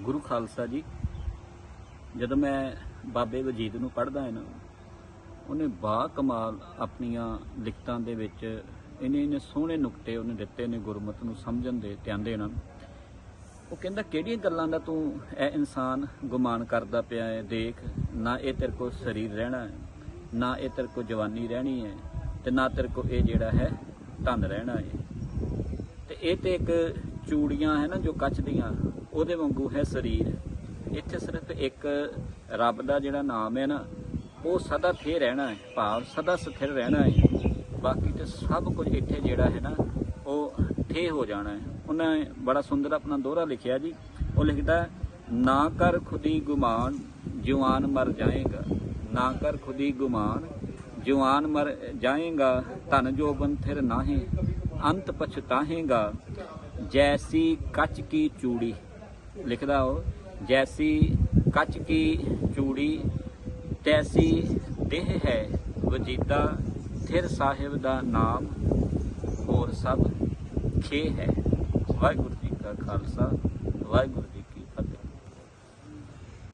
ਗੁਰੂ ਖਾਲਸਾ ਜੀ, ਜਦੋਂ ਮੈਂ ਬਾਬੇ ਵਜੀਦ ਨੂੰ ਪੜ੍ਹਦਾ ਹਾਂ ਨਾ, ਉਹਨੇ ਬਾ ਕਮਾਲ ਆਪਣੀਆਂ ਲਿਖਤਾਂ ਦੇ ਵਿੱਚ ਇੰਨੇ ਇੰਨੇ ਸੋਹਣੇ ਨੁਕਤੇ ਉਹਨੇ ਦਿੱਤੇ ਨੇ ਗੁਰਮਤ ਨੂੰ ਸਮਝਣ ਦੇ, ਧਿਆਨ ਦੇਣ। ਉਹ ਕਹਿੰਦਾ, ਕਿਹੜੀਆਂ ਗੱਲਾਂ ਦਾ ਤੂੰ ਇਹ ਇਨਸਾਨ ਗੁਮਾਨ ਕਰਦਾ ਪਿਆ ਹੈ? ਦੇਖ, ਨਾ ਇਹ ਤੇਰੇ ਕੋਲ ਸਰੀਰ ਰਹਿਣਾ ਹੈ, ਨਾ ਇਹ ਤੇਰੇ ਕੋਲ ਜਵਾਨੀ ਰਹਿਣੀ ਹੈ ਤੇ ਨਾ ਤੇਰੇ ਕੋਲ ਇਹ ਜਿਹੜਾ ਹੈ, ਧਨ ਰਹਿਣਾ ਹੈ। ਤੇ ਇਹ ਤੇ ਇੱਕ ਚੂੜੀਆਂ ਹੈ ਨਾ ਜੋ ਕੱਚ ਦੀਆਂ ਉਹਦੇ ਵਾਂਗੂ ਹੈ ਸਰੀਰ। ਇੱਥੇ ਸਿਰਫ ਇੱਕ ਰੱਬ ਦਾ ਜਿਹੜਾ ਨਾਮ ਹੈ ਨਾ, ਉਹ ਸਦਾ ਥੇ ਰਹਿਣਾ ਹੈ, ਭਾਵ ਸਦਾ ਸਥਿਰ ਰਹਿਣਾ ਹੈ। ਬਾਕੀ ਤੇ ਸਭ ਕੁਝ ਇੱਥੇ ਜਿਹੜਾ ਹੈ ਨਾ, ਉਹ ਠੇ ਹੋ ਜਾਣਾ ਹੈ। ਉਹਨੇ ਬੜਾ ਸੁੰਦਰ ਆਪਣਾ ਦੋਹਰਾ ਲਿਖਿਆ ਜੀ। ਉਹ ਲਿਖਦਾ ਨਾ ਕਰ ਖੁਦੀ ਗੁਮਾਨ ਜਵਾਨ ਮਰ ਜਾਏਗਾ। ਨਾ ਕਰ ਖੁਦੀ ਗੁਮਾਨ ਜਵਾਨ ਮਰ ਜਾਏਗਾ, ਧਨ ਜੋਬਨ ਥਿਰ ਨਾਹੀਂ, ਅੰਤ ਪਛਤਾਹੇਗਾ। ਜੈਸੀ ਕੱਚ ਕੀ ਚੂੜੀ ਲਿਖਦਾ ਉਹ, ਜੈਸੀ ਕੱਚ ਕੀ ਚੂੜੀ, ਤੈਸੀ ਦੇਹ ਹੈ ਵਜੀਦਾ, ਥਿਰ ਸਾਹਿਬ ਦਾ ਨਾਮ ਹੋਰ ਸਭ ਖੇ ਹੈ। ਵਾਹਿਗੁਰੂ ਜੀ ਕਾ ਖਾਲਸਾ, ਵਾਹਿਗੁਰੂ ਜੀ